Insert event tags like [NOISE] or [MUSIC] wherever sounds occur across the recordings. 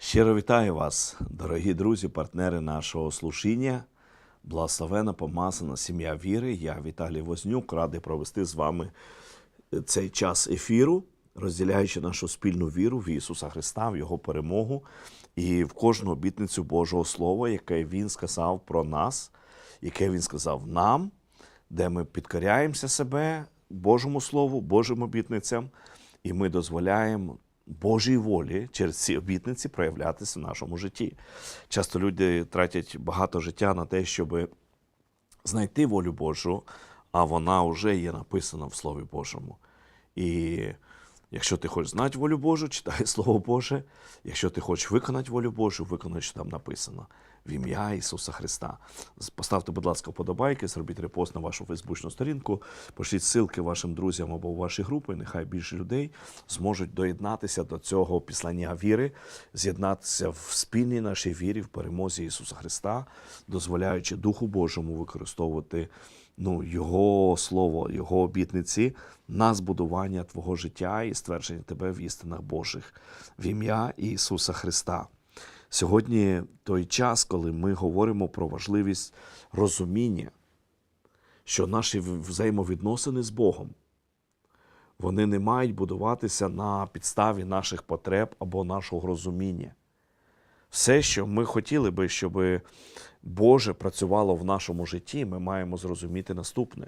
Щиро вітаю вас, дорогі друзі, партнери нашого служіння. Благословена помазана сім'я віри. Я Віталій Вознюк, радий провести з вами цей час ефіру, розділяючи нашу спільну віру в Ісуса Христа, в Його перемогу і в кожну обітницю Божого Слова, яке Він сказав про нас, яке Він сказав нам, де ми підкоряємося себе Божому Слову, Божим обітницям, і ми дозволяємо Божій волі через ці обітниці проявлятися в нашому житті. Часто люди тратять багато життя на те, щоб знайти волю Божу, а вона вже є написана в Слові Божому. І якщо ти хочеш знати волю Божу, читай [LAUGHS] Слово Боже. Якщо ти хочеш виконати волю Божу, виконай, що там написано. В ім'я Ісуса Христа. Поставте, будь ласка, вподобайки, зробіть репост на вашу фейсбучну сторінку, пошліть ссылки вашим друзям або в ваші групи. Нехай більше людей зможуть доєднатися до цього післання віри, з'єднатися в спільній нашій вірі, в перемозі Ісуса Христа, дозволяючи Духу Божому використовувати ну, Його слово, Його обітниці на збудування Твого життя і ствердження Тебе в істинах Божих в ім'я Ісуса Христа. Сьогодні той час, коли ми говоримо про важливість розуміння, що наші взаємовідносини з Богом вони не мають будуватися на підставі наших потреб або нашого розуміння. Все, що ми хотіли би, щоб Боже працювало в нашому житті, ми маємо зрозуміти наступне: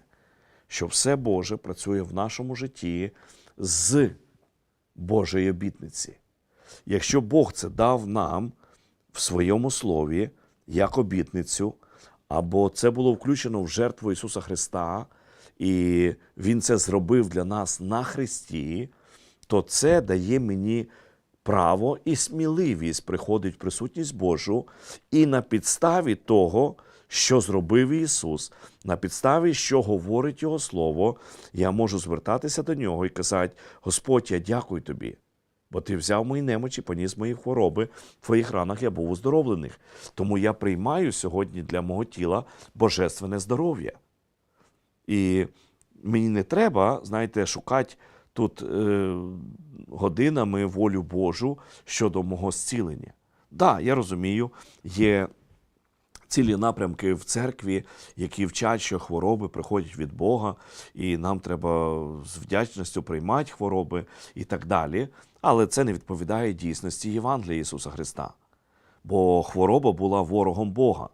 що все Боже працює в нашому житті з Божої обітниці. Якщо Бог це дав нам в своєму слові як обітницю, або це було включено в жертву Ісуса Христа, і Він це зробив для нас на Христі, то це дає мені право і сміливість приходить в присутність Божу, і на підставі того, що зробив Ісус, на підставі, що говорить Його Слово, я можу звертатися до Нього і казати: Господь, я дякую тобі. Бо ти взяв мої немочі, поніс мої хвороби, в твоїх ранах я був оздоровлених. Тому я приймаю сьогодні для мого тіла божественне здоров'я. І мені не треба, знаєте, шукати тут е, годинами волю Божу щодо мого зцілення. Так, я розумію, є цілі напрямки в церкві, які вчать, що хвороби приходять від Бога, і нам треба з вдячністю приймати хвороби і так далі. Але це не відповідає дійсності Євангелія Ісуса Христа. Бо хвороба була ворогом Бога.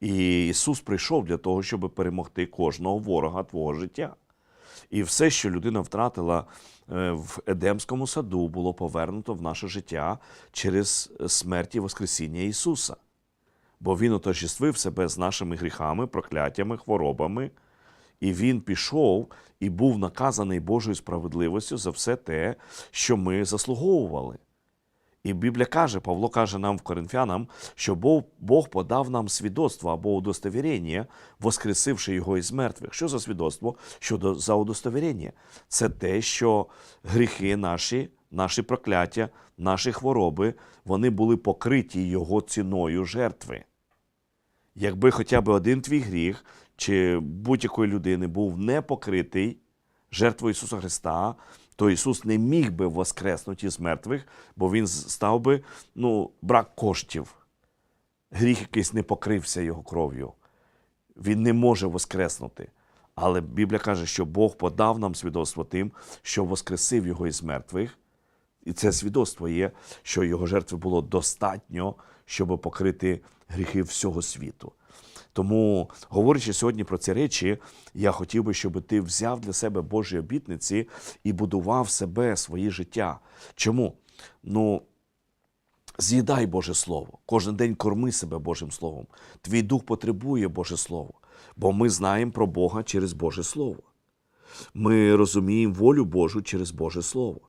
І Ісус прийшов для того, щоб перемогти кожного ворога твого життя. І все, що людина втратила в Едемському саду, було повернуто в наше життя через смерть і Воскресіння Ісуса. Бо Він отождествив себе з нашими гріхами, прокляттями, хворобами, і Він пішов і був наказаний Божою справедливістю за все те, що ми заслуговували. І Біблія каже, Павло каже нам в Коринфянам, що Бог подав нам свідоцтво або удостовірення, воскресивши його із мертвих. Що за свідоцтво? Що за удостовірення? Це те, що гріхи наші, наші прокляття, наші хвороби, вони були покриті його ціною жертви. Якби хоча б один твій гріх чи будь-якої людини був не покритий жертвою Ісуса Христа, то Ісус не міг би воскреснути з мертвих, бо Він став би ну, брак коштів. Гріх якийсь не покрився Його кров'ю. Він не може воскреснути. Але Біблія каже, що Бог подав нам свідоцтво тим, що воскресив Його із мертвих. І це свідоцтво є, що його жертви було достатньо, щоб покрити гріхи всього світу. Тому, говорячи сьогодні про ці речі, я хотів би, щоб ти взяв для себе Божі обітниці і будував себе, своє життя. Чому? Ну, з'їдай Боже Слово. Кожен день корми себе Божим Словом. Твій дух потребує Боже Слово, бо ми знаємо про Бога через Боже Слово. Ми розуміємо волю Божу через Боже Слово.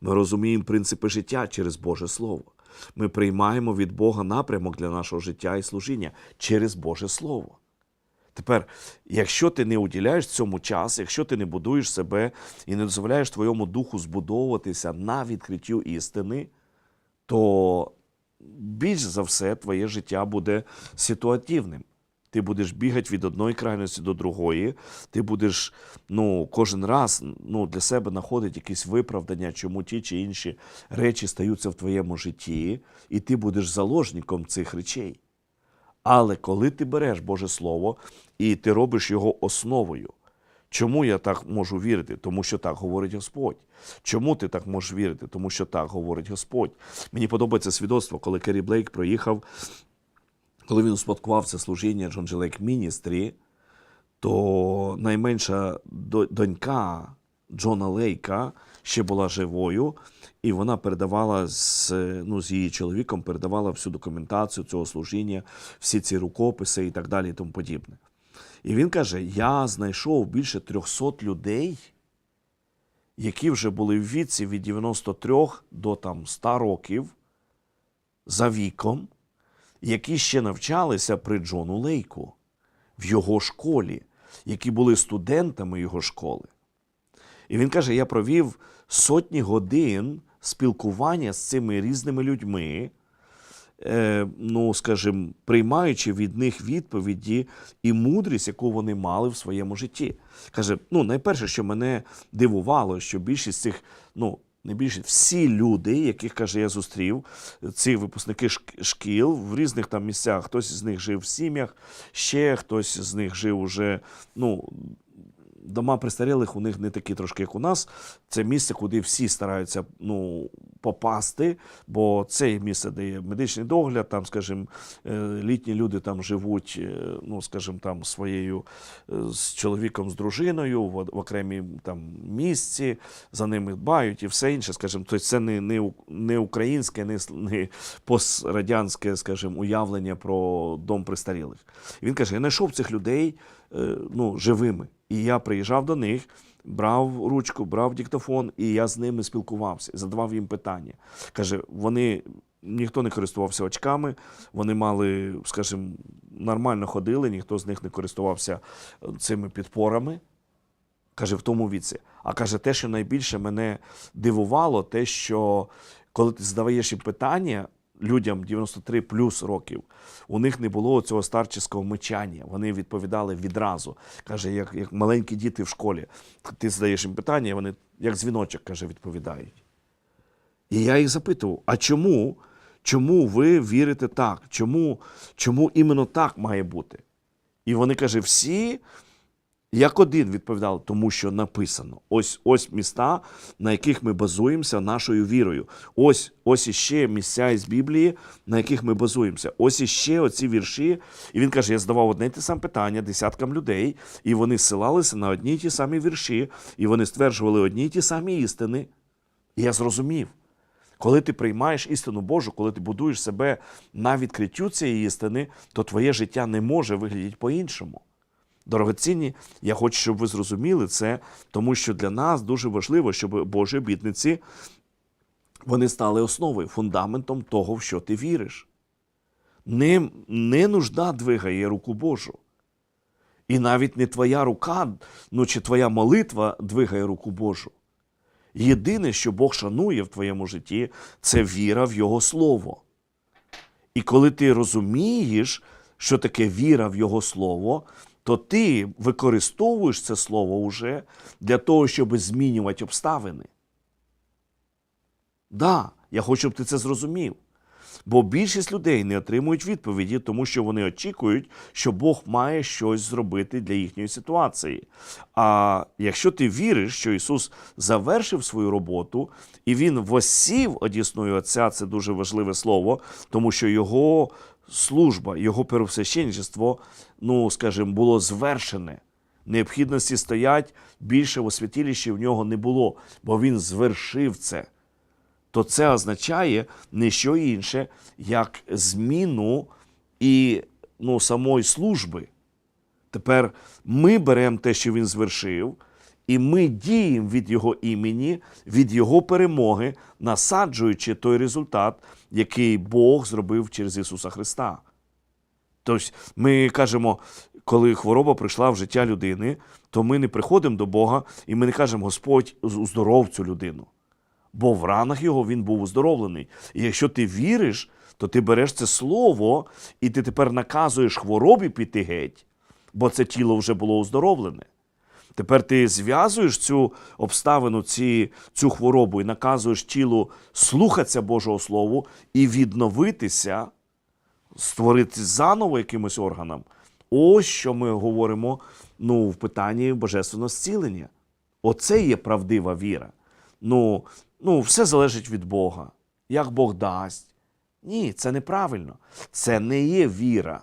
Ми розуміємо принципи життя через Боже Слово. Ми приймаємо від Бога напрямок для нашого життя і служіння через Боже Слово. Тепер, якщо ти не уділяєш цьому час, якщо ти не будуєш себе і не дозволяєш твоєму духу збудовуватися на відкриттю істини, то більш за все твоє життя буде ситуативним. Ти будеш бігати від одної крайності до другої, ти будеш ну, кожен раз ну, для себе знаходити якісь виправдання, чому ті чи інші речі стаються в твоєму житті, і ти будеш заложником цих речей. Але коли ти береш Боже Слово і ти робиш його основою, чому я так можу вірити? Тому що так говорить Господь. Чому ти так можеш вірити? Тому що так говорить Господь. Мені подобається свідоцтво, коли Керрі Блейк проїхав, коли він успадкував це служіння Джон Джі Міністрі, то найменша донька Джона Лейка ще була живою, і вона передавала з, ну, з її чоловіком, передавала всю документацію цього служіння, всі ці рукописи і так далі, і тому подібне. І він каже: Я знайшов більше 300 людей, які вже були в віці від 93 до там 100 років за віком, які ще навчалися при Джону Лейку в його школі, які були студентами його школи. І він каже: я провів сотні годин спілкування з цими різними людьми, е, ну, скажімо, приймаючи від них відповіді і мудрість, яку вони мали в своєму житті. Каже, ну, найперше, що мене дивувало, що більшість цих, ну, не більше, всі люди, яких каже, я зустрів, ці випускники шкіл в різних там місцях, хтось з них жив в сім'ях, ще хтось з них жив уже, ну, дома престарілих у них не такі трошки, як у нас. Це місце, куди всі стараються ну, попасти, бо це місце, де є медичний догляд, там, скажімо, е, літні люди там живуть, е, ну, скажімо, там своєю е, з чоловіком, з дружиною в, в окремій там місці, за ними дбають і все інше, скажімо, тобто це не, не, не українське, не, не пострадянське, скажімо, уявлення про дом престарілих. Він каже: я знайшов цих людей ну, живими. І я приїжджав до них, брав ручку, брав диктофон, і я з ними спілкувався, задавав їм питання. Каже, вони ніхто не користувався очками, вони мали, скажімо, нормально ходили, ніхто з них не користувався е, цими підпорами. Каже, в тому віці. А каже, те, що найбільше мене дивувало, те, що коли ти задаєш їм питання людям 93 плюс років, у них не було цього старческого мечання. Вони відповідали відразу. Каже, як, як маленькі діти в школі. Ти задаєш їм питання, і вони як дзвіночок, каже, відповідають. І я їх запитував: а чому? Чому ви вірите так? Чому, чому іменно так має бути? І вони каже, всі як один відповідали, тому що написано: ось ось міста, на яких ми базуємося нашою вірою. Ось ось іще місця із Біблії, на яких ми базуємося. Ось іще оці вірші. І він каже: я задавав одне й те саме питання десяткам людей, і вони ссилалися на одні й ті самі вірші, і вони стверджували одні й ті самі істини. І я зрозумів. Коли ти приймаєш істину Божу, коли ти будуєш себе на відкриттю цієї істини, то твоє життя не може виглядати по-іншому. Дорогоцінні, я хочу, щоб ви зрозуміли це, тому що для нас дуже важливо, щоб Божі обітниці вони стали основою, фундаментом того, в що ти віриш. Не, не нужда двигає руку Божу. І навіть не твоя рука, ну чи твоя молитва двигає руку Божу. Єдине, що Бог шанує в твоєму житті, це віра в Його Слово. І коли ти розумієш, що таке віра в Його Слово, то ти використовуєш це слово уже для того, щоб змінювати обставини. Да, я хочу, щоб ти це зрозумів. Бо більшість людей не отримують відповіді, тому що вони очікують, що Бог має щось зробити для їхньої ситуації. А якщо ти віриш, що Ісус завершив свою роботу і Він восів одісною Отця, це дуже важливе слово, тому що Його служба, Його первосвященничество, ну, скажімо, було звершене. Необхідності стоять більше в освятілищі в нього не було, бо він звершив це то це означає не що інше, як зміну і ну, самої служби. Тепер ми беремо те, що він звершив, і ми діємо від його імені, від його перемоги, насаджуючи той результат, який Бог зробив через Ісуса Христа. Тобто ми кажемо, коли хвороба прийшла в життя людини, то ми не приходимо до Бога і ми не кажемо, Господь, уздоров цю людину. Бо в ранах його він був оздоровлений. І якщо ти віриш, то ти береш це слово, і ти тепер наказуєш хворобі піти геть, бо це тіло вже було оздоровлене. Тепер ти зв'язуєш цю обставину, ці, цю хворобу і наказуєш тілу слухатися Божого Слову і відновитися, створити заново якимось органам. Ось що ми говоримо ну, в питанні божественного зцілення. Оце є правдива віра. Ну, ну, все залежить від Бога. Як Бог дасть. Ні, це неправильно. Це не є віра.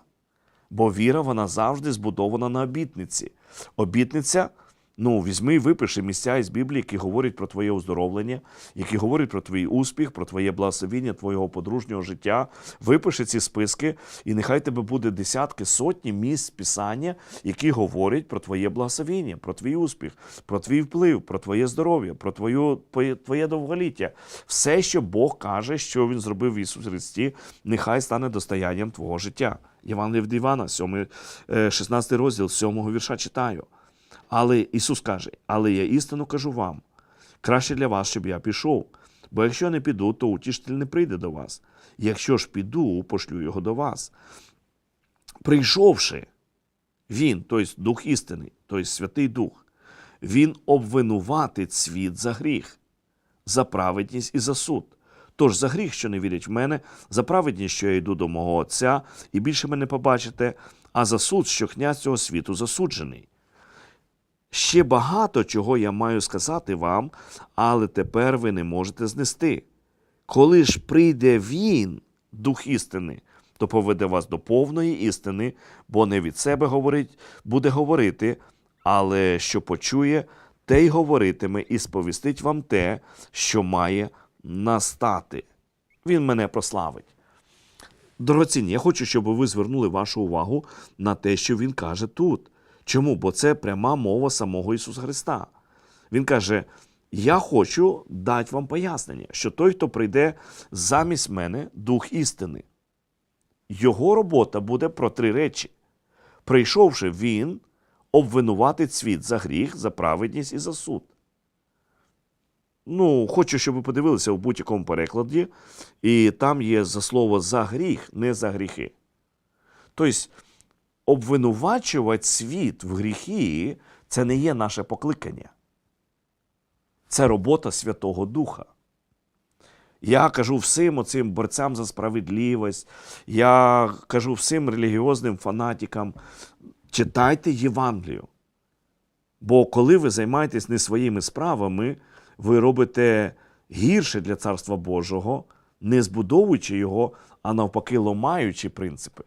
Бо віра вона завжди збудована на обітниці. Обітниця, ну, візьми випиши місця із Біблії, які говорять про твоє оздоровлення, які говорять про твій успіх, про твоє благословіння, твого подружнього життя. Випиши ці списки, і нехай тебе буде десятки, сотні місць писання, які говорять про твоє благословіння, про твій успіх, про твій вплив, про твоє здоров'я, про твою, твоє, довголіття. Все, що Бог каже, що Він зробив в Ісусі Христі, нехай стане достоянням твого життя. Євангелія від Івана, 7, е, 16 розділ, 7 вірша читаю. Але Ісус каже: Але я істину кажу вам, краще для вас, щоб я пішов. Бо якщо не піду, то утішитель не прийде до вас. Якщо ж піду, пошлю його до вас. Прийшовши, він, тобто Дух істини, тобто Святий Дух, він обвинуватить світ за гріх, за праведність і за суд. Тож за гріх, що не вірять в мене, за праведність, що я йду до мого Отця, і більше мене побачите, а за суд, що князь цього світу засуджений. Ще багато чого я маю сказати вам, але тепер ви не можете знести. Коли ж прийде він, Дух істини, то поведе вас до повної істини, бо не від себе говорить, буде говорити, але що почує, те й говоритиме, і сповістить вам те, що має настати. Він мене прославить. Дорогоцінні, я хочу, щоб ви звернули вашу увагу на те, що він каже тут. Чому? Бо це пряма мова самого Ісуса Христа. Він каже: Я хочу дати вам пояснення, що той, хто прийде замість мене, дух істини. Його робота буде про три речі. Прийшовши, він обвинуватить світ за гріх, за праведність і за суд. Ну, хочу, щоб ви подивилися в будь-якому перекладі, і там є за слово за гріх, не за гріхи. Тобто, обвинувачувати світ в гріхи це не є наше покликання. Це робота Святого Духа. Я кажу всім оцим борцям за справедливість, я кажу всім релігіозним фанатикам, читайте Євангелію. Бо коли ви займаєтесь не своїми справами, ви робите гірше для Царства Божого, не збудовуючи його, а навпаки, ломаючи принципи.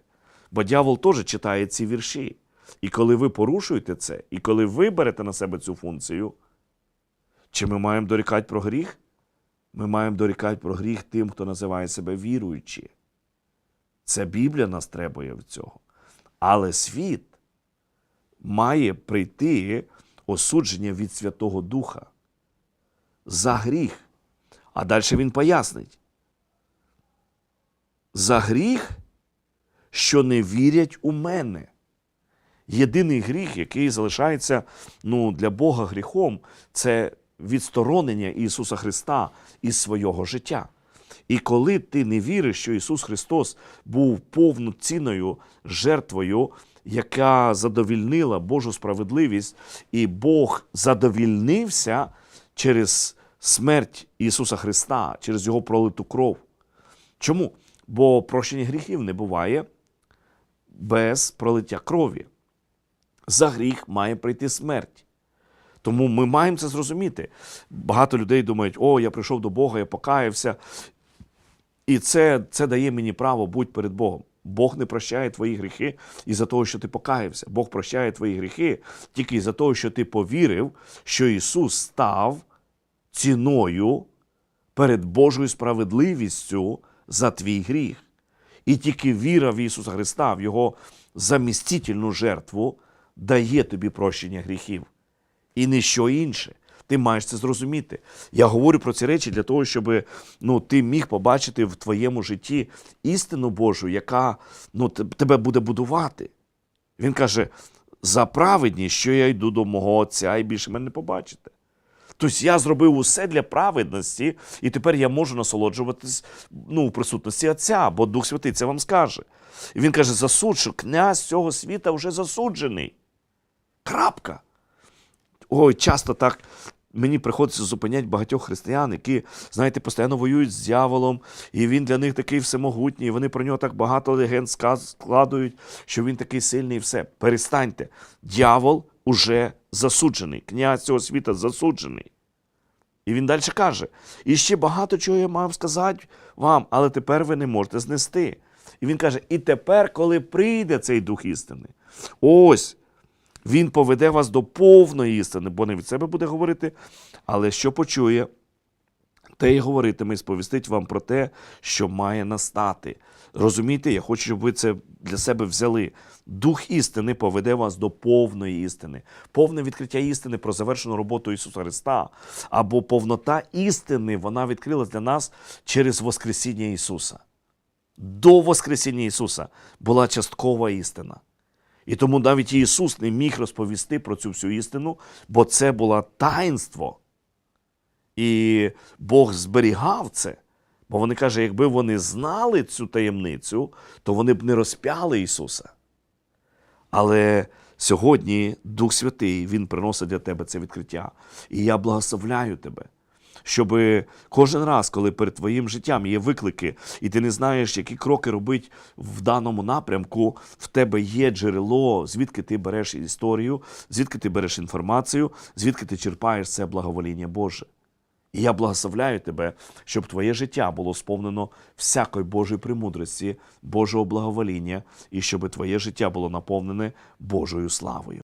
Бо дьявол теж читає ці вірші. І коли ви порушуєте це, і коли ви берете на себе цю функцію, чи ми маємо дорікати про гріх? Ми маємо дорікати про гріх тим, хто називає себе віруючі. Це Біблія нас требує в цього. Але світ має прийти осудження від Святого Духа за гріх. А далі він пояснить. За гріх, що не вірять у мене. Єдиний гріх, який залишається ну, для Бога гріхом, це відсторонення Ісуса Христа із свого життя. І коли ти не віриш, що Ісус Христос був повноцінною жертвою, яка задовільнила Божу справедливість, і Бог задовільнився через смерть Ісуса Христа, через Його пролиту кров. Чому? Бо прощення гріхів не буває без пролиття крові. За гріх має прийти смерть. Тому ми маємо це зрозуміти. Багато людей думають, о, я прийшов до Бога, я покаявся. І це, це дає мені право бути перед Богом. Бог не прощає твої гріхи із-за того, що ти покаявся. Бог прощає твої гріхи тільки із-за того, що ти повірив, що Ісус став ціною перед Божою справедливістю за твій гріх. І тільки віра в Ісуса Христа, в Його замістительну жертву, дає тобі прощення гріхів. І не що інше. Ти маєш це зрозуміти. Я говорю про ці речі для того, щоб ну, ти міг побачити в твоєму житті істину Божу, яка ну, тебе буде будувати. Він каже: за праведність, що я йду до мого Отця і більше мене не побачите. Тобто я зробив усе для праведності, і тепер я можу насолоджуватись ну, в присутності Отця, бо Дух Святий це вам скаже. І він каже: засуд, що князь цього світа вже засуджений. Крапка. Ой, часто так мені приходиться зупиняти багатьох християн, які, знаєте, постійно воюють з дьяволом, і він для них такий всемогутній, і вони про нього так багато легенд складують, що він такий сильний і все. Перестаньте. Дьявол уже засуджений, князь цього світа засуджений. І він далі каже: і ще багато чого я мав сказати вам, але тепер ви не можете знести. І він каже: і тепер, коли прийде цей дух істини, ось він поведе вас до повної істини, бо не від себе буде говорити, але що почує, те й говоритиме і сповістить вам про те, що має настати. Розумієте, я хочу, щоб ви це для себе взяли. Дух істини поведе вас до повної істини, повне відкриття істини про завершену роботу Ісуса Христа, або повнота істини вона відкрилась для нас через Воскресіння Ісуса. До Воскресіння Ісуса була часткова істина. І тому навіть Ісус не міг розповісти про цю всю істину, бо це було таїнство. І Бог зберігав це. Бо вони каже, якби вони знали цю таємницю, то вони б не розп'яли Ісуса. Але сьогодні Дух Святий Він приносить для тебе це відкриття. І я благословляю тебе, щоб кожен раз, коли перед твоїм життям є виклики, і ти не знаєш, які кроки робити в даному напрямку, в тебе є джерело, звідки ти береш історію, звідки ти береш інформацію, звідки ти черпаєш це благовоління Боже. І я благословляю тебе, щоб твоє життя було сповнено всякої Божої премудрості, Божого благовоління, і щоб твоє життя було наповнене Божою славою.